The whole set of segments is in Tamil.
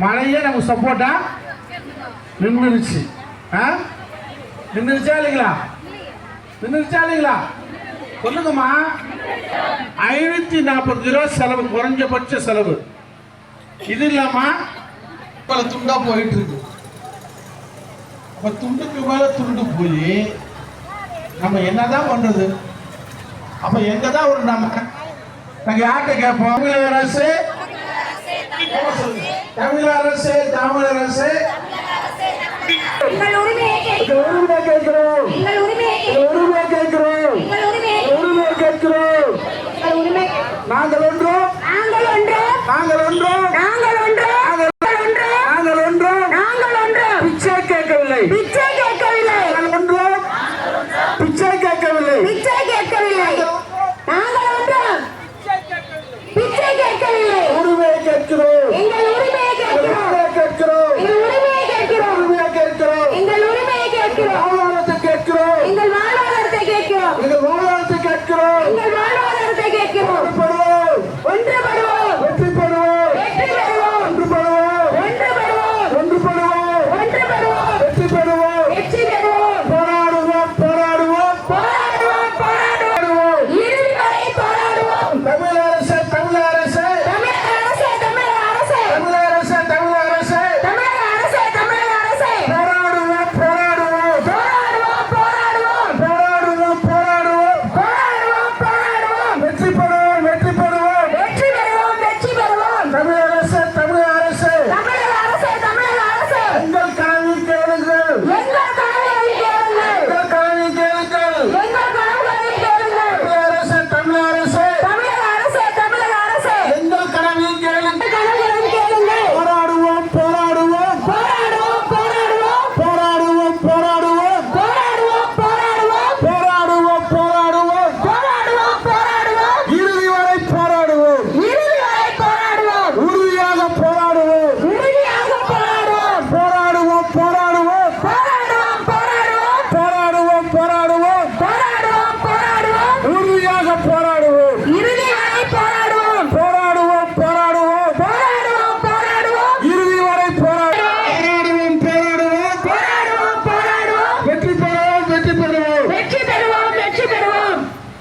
மழையே நமக்கு சப்போர்ட்டா நின்றுச்சு ஆ? நின்றுச்சா இல்லைங்களா? நின்றுச்சா இல்லைங்களா? சொல்லுங்கம்மா. ஐநூத்தி நாற்பது ரூபா செலவு குறைஞ்சபட்ச செலவு. இது இல்லாம பல துண்டா போயிட்டு இருக்கு. அப்ப துண்டுக்கு மேல துண்டு போய் நம்ம என்னதான் பண்றது? அப்ப எங்கதான் ஒரு நம்ம நாங்க யார்கிட்ட கேட்போம்? அரசு தமிழக அரசு தமிழக அரசு. உங்கள் உரிமையை கேட்கிறோம். உங்கள் உரிமையை கேட்கிறோம். உங்கள் நாங்கள் ஒன்றோம். நாங்கள் ஒன்றோம். நாங்கள் ஒன்றோம்.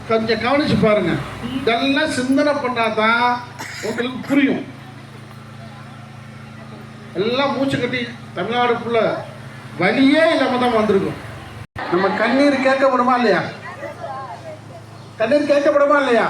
கொஞ்சம் கவனிச்சு பாருங்க. இதெல்லாம் சிந்தனை பண்ணாதான் உங்களுக்கு புரியும். எல்லாம் மூச்சு கட்டி தமிழ்நாடு ஃபுல்ல வழியே இல்லாம தான் வந்திருக்கும். நம்ம கண்ணீர் கேட்கப்படுமா இல்லையா? கண்ணீர் கேட்கப்படுமா இல்லையா?